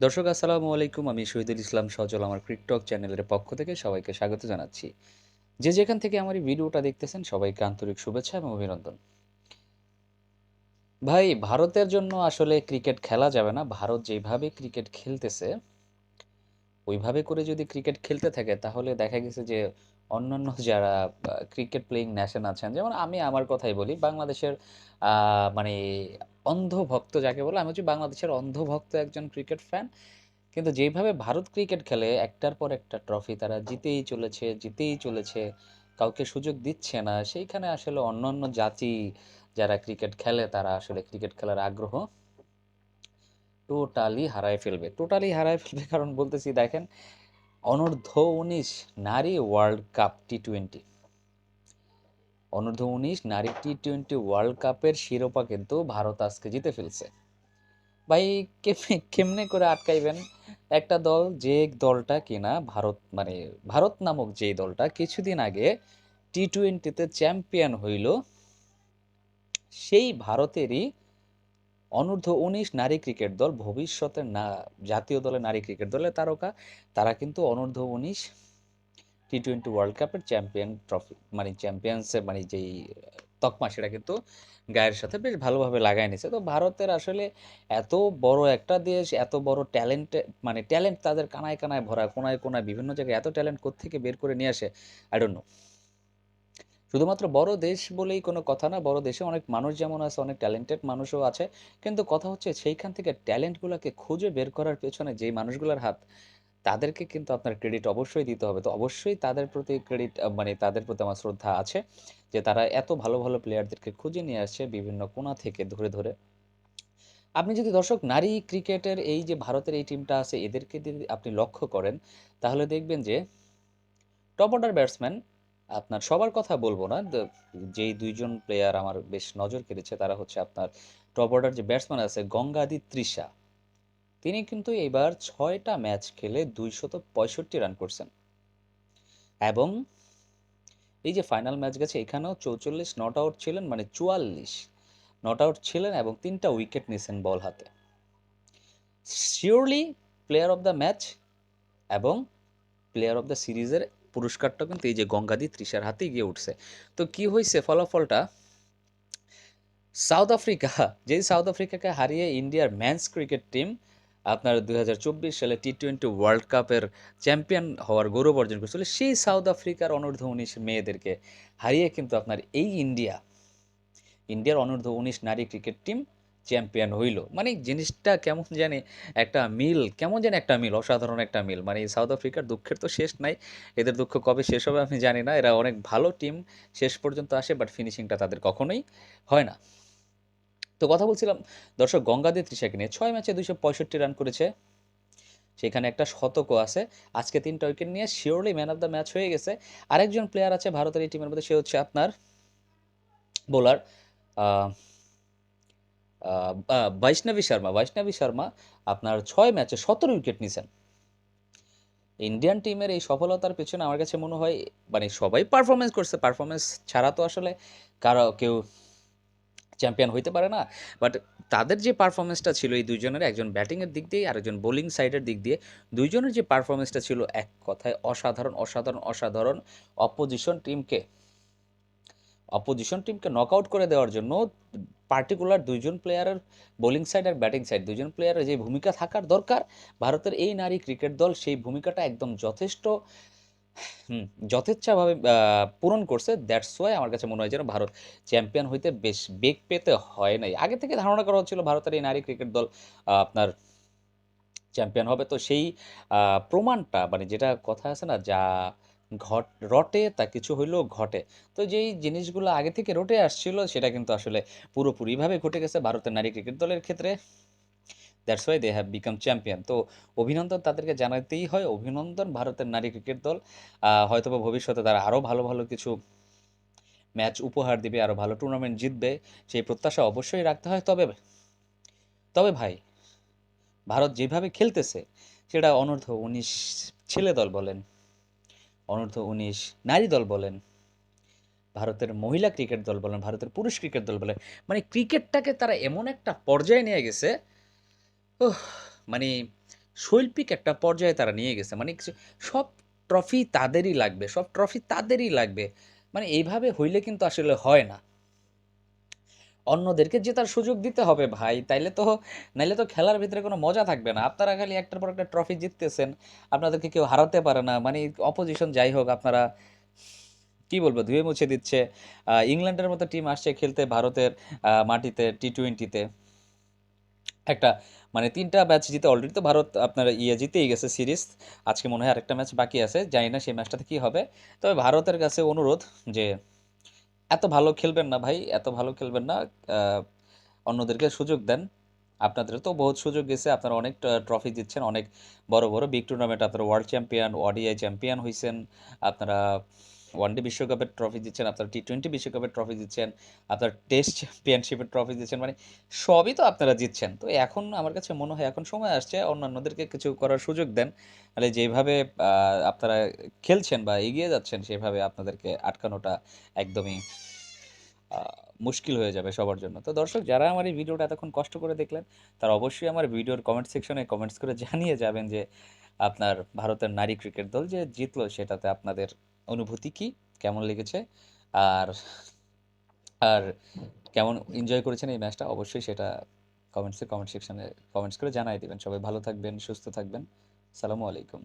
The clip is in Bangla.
দর্শক, আসসালামু আলাইকুম। আমি শহীদুল ইসলাম সজল, আমার ক্রিকটক চ্যানেলের পক্ষ থেকে সবাইকে স্বাগত জানাচ্ছি। যে যেখান থেকে আমার এই ভিডিওটা দেখতেছেন, সবাইকে আন্তরিক শুভেচ্ছা এবং অভিনন্দন। ভাই, ভারতের জন্য আসলে ক্রিকেট খেলা যাবে না। ভারত যেভাবে ক্রিকেট খেলতেছে, ওইভাবে করে যদি ক্রিকেট খেলতে থাকে, তাহলে দেখা গেছে যে অন্যান্য যারা ক্রিকেট প্লেয়িং ন্যাশন আছেন, যেমন আমি আমার কথাই বলি, বাংলাদেশের মানে অন্ধভক্ত যাকে বলে, আমি হচ্ছি বাংলাদেশের অন্ধভক্ত একজন ক্রিকেট ফ্যান কিন্তু যেভাবে ভারত ক্রিকেট খেলে, একটার পর একটা ট্রফি তারা জিতেই চলেছে জিতেই চলেছে, কাউকে সুযোগ দিচ্ছে না, সেইখানে আসলে অন্যান্য জাতি যারা ক্রিকেট খেলে, তারা আসলে ক্রিকেট খেলার আগ্রহ টোটালি হারায় ফেলবে। টোটালি হারায় ফেলবে, কারণ বলতেছি, দেখেন অনূর্ধ্ব উনিশ নারী ওয়ার্ল্ড কাপ টি টোয়েন্টি অনূর্ধ্ব উনিশ নারী টি টোয়েন্টি ওয়ার্ল্ড কাপের শিরোপা কিন্তু ভারত আজকে জিতে ফেলছে। ভাই, কেমনে কেমনে করে আটকাইবেন? একটা দল যে দলটা কিনা ভারত মানে ভারত নামক যেই দলটা কিছুদিন আগে টি টোয়েন্টিতে চ্যাম্পিয়ন হইল, সেই ভারতেরই অনূর্ধ্ব উনিশ নারী ক্রিকেট দল, ভবিষ্যতের না, জাতীয় দলের নারী ক্রিকেট দলের তারকা, তারা কিন্তু অনূর্ধ্ব উনিশ টি টোয়েন্টি ওয়ার্ল্ড কাপের চ্যাম্পিয়ন ট্রফি মানে চ্যাম্পিয়ন্সের মানে যেই, তকমা, সেটা কিন্তু গায়ের সাথে বেশ ভালোভাবে লাগায় নিছে তো ভারতের আসলে এত বড় একটা দেশ, এত বড় ট্যালেন্ট মানে ট্যালেন্ট তাদের কানায় কানায় ভরা, কোনায় কোনায় বিভিন্ন জায়গায় এত ট্যালেন্ট কোত্থেকে বের করে নিয়ে আসে আই ডোন্ট নো শুধুমাত্র বড় দেশ বলেই কোনো কথা না, বড় দেশে অনেক মানুষ যেমন আছে, অনেক ট্যালেন্টেড মানুষও আছে। কিন্তু কথা হচ্ছে সেইখান থেকে ট্যালেন্টগুলোকে খুঁজে বের করার পেছনে যেই মানুষগুলোর হাত, তাদেরকে কিন্তু আপনার ক্রেডিট অবশ্যই দিতে হবে। তো অবশ্যই তাদের প্রতি ক্রেডিট মানে তাদের প্রতি আমার শ্রদ্ধা আছে যে তারা এত ভালো ভালো প্লেয়ারদেরকে খুঁজে নিয়ে আসছে বিভিন্ন কোণা থেকে ধরে ধরে। আপনি যদি দর্শক নারী ক্রিকেটের এই যে ভারতের এই টিমটা আছে, এদেরকে যদি আপনি লক্ষ্য করেন, তাহলে দেখবেন যে টপ অর্ডার ব্যাটসম্যান আপনার সবার কথা বলব না। যেই দুইজন প্লেয়ার আমার বেশ নজর কেড়েছে তারা হচ্ছে আপনার টপ অর্ডার যে ব্যাটসম্যান আছে গঙ্গাদি তৃষা। তিনি কিন্তু এবার ছয়টা ম্যাচ খেলে দুইশত পঁয়ষট্টি রান করছেন। এবং এই যে ফাইনাল ম্যাচ গেছে, এখানেও চৌচল্লিশ নট আউট ছিলেন মানে চুয়াল্লিশ নট আউট ছিলেন এবং তিনটা উইকেট নিয়েছেন বল হাতে। Surely player of the match এবং প্লেয়ার অফ দ্য সিরিজের পুরস্কারটা কিন্তু এই যে গঙ্গাদি তৃষার হাতে গিয়ে উঠছে। তো কি হয়েছে ফলাফলটা? সাউথ আফ্রিকা, যেই সাউথ আফ্রিকাকে হারিয়ে ইন্ডিয়ার ম্যানস ক্রিকেট টিম আপনার দুই হাজার চব্বিশ সালে টি টোয়েন্টি ওয়ার্ল্ড কাপের চ্যাম্পিয়ন হওয়ার গৌরব অর্জন করেছিল, সেই সাউথ আফ্রিকার অনূর্ধ্ব উনিশ মেয়েদেরকে হারিয়ে কিন্তু আপনার এই ইন্ডিয়া, ইন্ডিয়ার অনূর্ধ্ব উনিশ নারী ক্রিকেট টিম চ্যাম্পিয়ন হইল। মানে জিনিসটা কেমন জানি একটা মিল, কেমন জানি একটা মিল, অসাধারণ একটা মিল। মানে সাউথ আফ্রিকার দুঃখের তো শেষ নাই, এদের দুঃখ কবে শেষ হবে আমি জানি না। এরা অনেক ভালো টিম, শেষ পর্যন্ত আসে বাট ফিনিশিংটা তাদের কখনোই হয় না। তো কথা বলছিলাম, দর্শক গঙ্গাদে তৃষাকে নিয়ে। ছয় ম্যাচে দুইশো পঁয়ষট্টি রান করেছে। সেখানে একটা শতকও আছে। আজকে তিনটা উইকেট নিয়ে surely man of the match হয়ে গেছে। আরেকজন প্লেয়ার আছে ভারতের এই টিমের মধ্যে, সে হচ্ছে আপনার বোলার বৈষ্ণবী শর্মা বৈষ্ণবী শর্মা আপনার ছয় ম্যাচে সতেরো উইকেট নিয়েছেন। ইন্ডিয়ান টিমের এই সফলতার পেছনে আমার কাছে মনে হয় মানে সবাই পারফরমেন্স করছে। পারফরমেন্স ছাড়া তো আসলে কারও, কেউ চ্যাম্পিয়ন হইতে পারে না। বাট তাদের যে পারফরমেন্সটা ছিল এই দুজনের একজন ব্যাটিংয়ের দিক দিয়ে আর একজন বোলিং সাইডের দিক দিয়ে, দুইজনের যে পারফরমেন্সটা ছিল এক কথায় অসাধারণ অসাধারণ অসাধারণ অপোজিশন টিমকে অপোজিশন টিমকে নক আউট করে দেওয়ার জন্য পার্টিকুলার দুইজন প্লেয়ারের বোলিং সাইড আর ব্যাটিং সাইড দুজন প্লেয়ারের যে ভূমিকা থাকার দরকার, ভারতের এই নারী ক্রিকেট দল সেই ভূমিকাটা একদম যথেষ্ট যথেচ্ছাভাবে পূরণ করছে। দ্যাটস ওয়াই আমার কাছে মনে হয় যেন ভারত চ্যাম্পিয়ন হইতে বেশ বেগ পেতে হয় নাই। আগে থেকে ধারণা করা হচ্ছিল ভারতের এই নারী ক্রিকেট দল আপনার চ্যাম্পিয়ন হবে। তো সেই প্রমাণটা মানে যেটা কথা আছে না, যা ঘট, রটে তা কিছু হইলেও ঘটে। তো যেই জিনিসগুলো আগে থেকে রটে আসছিল, সেটা কিন্তু আসলে পুরোপুরিভাবে ঘটে গেছে ভারতের নারী ক্রিকেট দলের ক্ষেত্রে। That's why they have become champion তো অভিনন্দন তাদেরকে জানাতেই হয়, অভিনন্দন ভারতের নারী ক্রিকেট দল। হয়তোবা ভবিষ্যতে তারা আরও ভালো ভালো কিছু ম্যাচ উপহার দিবে আরও ভালো টুর্নামেন্ট জিতবে, সেই প্রত্যাশা অবশ্যই রাখতে হয়। তবে তবে ভাই, ভারত যেভাবে খেলতেছে, সেটা অনূর্ধ্ব উনিশ ছেলে দল বলেন। অনূর্ধ্ব উনিশ নারী দল বলেন, ভারতের মহিলা ক্রিকেট দল বলেন, ভারতের পুরুষ ক্রিকেট দল বলেন মানে ক্রিকেটটাকে তারা এমন একটা পর্যায়ে নিয়ে গেছে মানে শৈল্পিক একটা পর্যায়ে তারা নিয়ে গেছে মানে সব ট্রফি তাদেরই লাগবে, সব ট্রফি তাদেরই লাগবে মানে এইভাবে হইলে কিন্তু আসলে হয় না। অন্যদেরকে জেতার সুযোগ দিতে হবে ভাই। তাইলে তো, নাইলে তো খেলার ভিতরে কোনো মজা থাকবে না। আপনারা খালি একটার পর একটা ট্রফি জিততেছেন, আপনাদেরকে কেউ হারাতে পারে না। মানে অপোজিশন যাই হোক, আপনারা কি বলব, ধুয়ে মুছে দিচ্ছে। ইংল্যান্ডের মতো টিম আসছে খেলতে ভারতের মাটিতে টি টোয়েন্টিতে একটা মানে তিনটা ম্যাচ জিতে অলরেডি তো ভারত আপনার ইয়ে জিতেই গেছে সিরিজ আজকে মনে হয় আরেকটা ম্যাচ বাকি আছে, জানি না সেই ম্যাচটাতে কি হবে। তবে ভারতের কাছে অনুরোধ যে এত ভালো খেলবেন না ভাই, এত ভালো খেলবেন না। অন্যদেরকে সুযোগ দেন। আপনাদের তো বহুত সুযোগ গেছে, আপনারা অনেক ট্রফি জিতছেন, অনেক বড় বড়। বিগ টুর্নামেন্ট আপনারা ওয়ার্ল্ড চ্যাম্পিয়ন ওডিআই চ্যাম্পিয়ন হয়েছেন আপনারা ওয়ানডে বিশ্বকাপের ট্রফি দিচ্ছেন, আপনারা টি টোয়েন্টি বিশ্বকাপের ট্রফি দিচ্ছেন, আপনার টেস্ট চ্যাম্পিয়নশিপের ট্রফি দিচ্ছেন মানে সবই তো আপনারা জিতছেন। তো এখন আমার কাছে মনে হয় এখন সময় আসছে, অন্যান্যদেরকে কিছু করার সুযোগ দেন। তাহলে যেভাবে আপনারা খেলছেন বা এগিয়ে যাচ্ছেন, সেভাবে আপনাদেরকে আটকানোটা একদমই মুশকিল হয়ে যাবে সবার জন্য। তো দর্শক, যারা আমার এই ভিডিওটা এতক্ষণ কষ্ট করে দেখলেন, তারা অবশ্যই আমার ভিডিওর কমেন্ট সেকশনে কমেন্টস করে জানিয়ে যাবেন যে আপনার ভারতের নারী ক্রিকেট দল যে জিতলো, সেটাতে আপনাদের অনুভূতি কি? কেমন লেগেছে? আর আর কেমন এনজয় করেছেন এই ম্যাচটা অবশ্যই সেটা কমেন্টসে কমেন্ট সেকশনে কমেন্টস করে জানাই দেবেন। সবাই ভালো থাকবেন, সুস্থ থাকবেন। সালামু আলাইকুম।